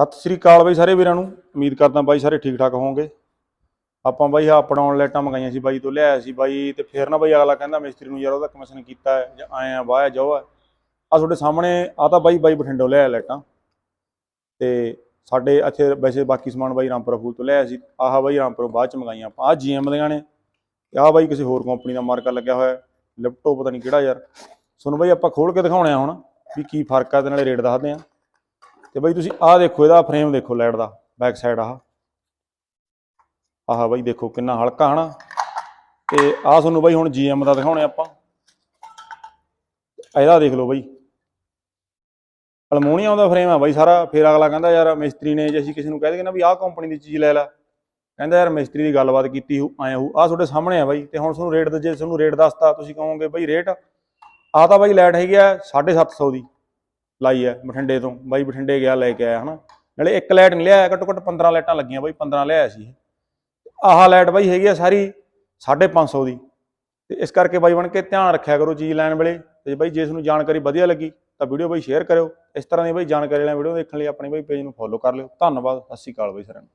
ਸਤਿ ਸ੍ਰੀ ਅਕਾਲ ਬਾਈ ਸਾਰੇ ਵੀਰਾਂ ਨੂੰ। ਉਮੀਦ ਕਰਦਾ ਬਾਈ ਸਾਰੇ ਠੀਕ ਠਾਕ ਹੋਵੋਗੇ। ਆਪਾਂ ਬਾਈ ਆਪਣਾ ਅਪਡਾਊਨ ਲਾਈਟਾਂ ਮੰਗਾਈਆਂ ਸੀ ਬਾਈ ਤੋਂ, ਲਿਆਇਆ ਸੀ ਬਾਈ ਤੇ ਫਿਰ ਨਾ ਬਾਈ ਅਗਲਾ ਕਹਿੰਦਾ ਮਿਸਤਰੀ ਨੂੰ ਯਾਰ ਉਹਦਾ ਕਮਿਸ਼ਨ ਕੀਤਾ ਹੈ, ਜਾਂ ਆਏ ਆ ਜਾਓ ਆ। ਆ ਤੁਹਾਡੇ ਸਾਹਮਣੇ ਆ ਤਾਂ ਬਾਈ ਬਾਈ ਬਠਿੰਡੋਂ ਲਿਆਇਆ ਲਾਈਟਾਂ। ਤੇ ਸਾਡੇ ਇੱਥੇ ਵੈਸੇ ਬਾਕੀ ਸਮਾਨ ਬਾਈ ਰਾਮਪੁਰਾ ਫੂਲ ਤੋਂ ਲਿਆਇਆ ਸੀ। ਆਹ ਬਾਈ ਰਾਮਪੁਰੋਂ ਬਾਅਦ ਚ ਮੰਗਾਈਆਂ ਆਪਾਂ। ਆ ਜੀਐਮ ਦੀਆਂ ਨੇ ਤੇ ਆਹ ਬਾਈ ਕਿਸੇ ਹੋਰ ਕੰਪਨੀ ਦਾ ਮਾਰਕਾ ਲੱਗਿਆ ਹੋਇਆ ਲੈਪਟਾਪ ਪਤਾ ਨਹੀਂ ਕਿਹੜਾ ਯਾਰ। ਤੁਹਾਨੂੰ ਬਾਈ ਆਪਾਂ ਖੋਲ ਕੇ ਦਿਖਾਉਣੇ ਆ ਹੁਣ ਵੀ ਕੀ ਫ਼ਰਕ ਆ ਤੇ ਨਾਲੇ ਰੇਟ ਦੱਸਦੇ ਆ। ਤੇ ਬਾਈ ਤੁਸੀਂ ਆਹ ਦੇਖੋ, ਇਹਦਾ ਫਰੇਮ ਦੇਖੋ ਲਾਈਟ ਦਾ ਬੈਕ ਸਾਈਡ ਆਹ। ਆਹ ਬਾਈ ਦੇਖੋ ਕਿੰਨਾ ਹਲਕਾ ਹਨਾ। ਤੇ ਆਹ ਤੁਹਾਨੂੰ ਬਾਈ ਹੁਣ ਜੀਐਮ ਦਾ ਦਿਖਾਉਣੇ ਆਪਾਂ। ਇਹਦਾ ਦੇਖ ਲਓ ਬਾਈ। ਅਲਮੋਨੀਅਮ ਦਾ ਫਰੇਮ ਆ ਬਾਈ ਸਾਰਾ। ਫਿਰ ਅਗਲਾ ਕਹਿੰਦਾ ਯਾਰ ਮਿਸਤਰੀ ਨੇ ਜੇ ਅਸੀਂ ਕਿਸੇ ਨੂੰ ਕਹਿ ਦੇਗੇ ਨਾ ਵੀ ਆਹ ਕੰਪਨੀ ਦੀ ਚੀਜ਼ ਲੈ ਲੈ। ਕਹਿੰਦਾ ਯਾਰ ਮਿਸਤਰੀ ਦੀ ਗੱਲਬਾਤ ਕੀਤੀ ਹੋ ਆਏ ਹੋ ਆਹ ਤੁਹਾਡੇ ਸਾਹਮਣੇ ਆ ਬਾਈ। ਤੇ ਹੁਣ ਤੁਹਾਨੂੰ ਰੇਟ ਜੇ ਤੁਹਾਨੂੰ ਰੇਟ ਦੱਸਤਾ, ਤੁਸੀਂ ਕਹੋਗੇ ਬਾਈ ਰੇਟ ਆਹ ਤਾਂ ਬਾਈ ਲਾਈਟ ਹੈਗੀ ਆ 750 ਦੀ। ਲਾਈ ਹੈ ਬਠਿੰਡੇ ਤੋਂ। ਬਾਈ ਬਠਿੰਡੇ ਗਿਆ, ਲੈ ਕੇ ਆਇਆ ਹਨਾ। ਨਾਲੇ ਇੱਕ ਲਾਈਟ ਨਹੀਂ ਲਿਆਇਆ, ਘੱਟੋ ਘੱਟ 15 ਲਾਈਟਾਂ ਲੱਗੀਆਂ ਬਾਈ 15 ਲਿਆਇਆ ਸੀ ਆਹ ਲਾਈਟ ਬਾਈ ਹੈਗੀ ਆ ਸਾਰੀ 550 ਦੀ। ਤੇ ਇਸ ਕਰਕੇ ਬਾਈ ਬਣ ਕੇ ਧਿਆਨ ਰੱਖਿਆ ਕਰੋ ਚੀਜ਼ ਲੈਣ ਵੇਲੇ। ਤੇ ਬਾਈ ਜੇ ਤੁਹਾਨੂੰ ਜਾਣਕਾਰੀ ਵਧੀਆ ਲੱਗੀ, ਤਾਂ ਵੀਡੀਓ ਬਾਈ ਸ਼ੇਅਰ ਕਰਿਓ। ਇਸ ਤਰ੍ਹਾਂ ਦੀ ਬਾਈ ਜਾਣਕਾਰੀ ਵਾਲੀਆਂ ਵੀਡੀਓ ਦੇਖਣ ਲਈ ਆਪਣੇ ਬਾਈ ਪੇਜ ਨੂੰ ਫੋਲੋ ਕਰ ਲਿਓ। ਧੰਨਵਾਦ, ਸਤਿ ਸ਼੍ਰੀ ਅਕਾਲ ਬਾਈ ਸਾਰਿਆਂ ਨੂੰ।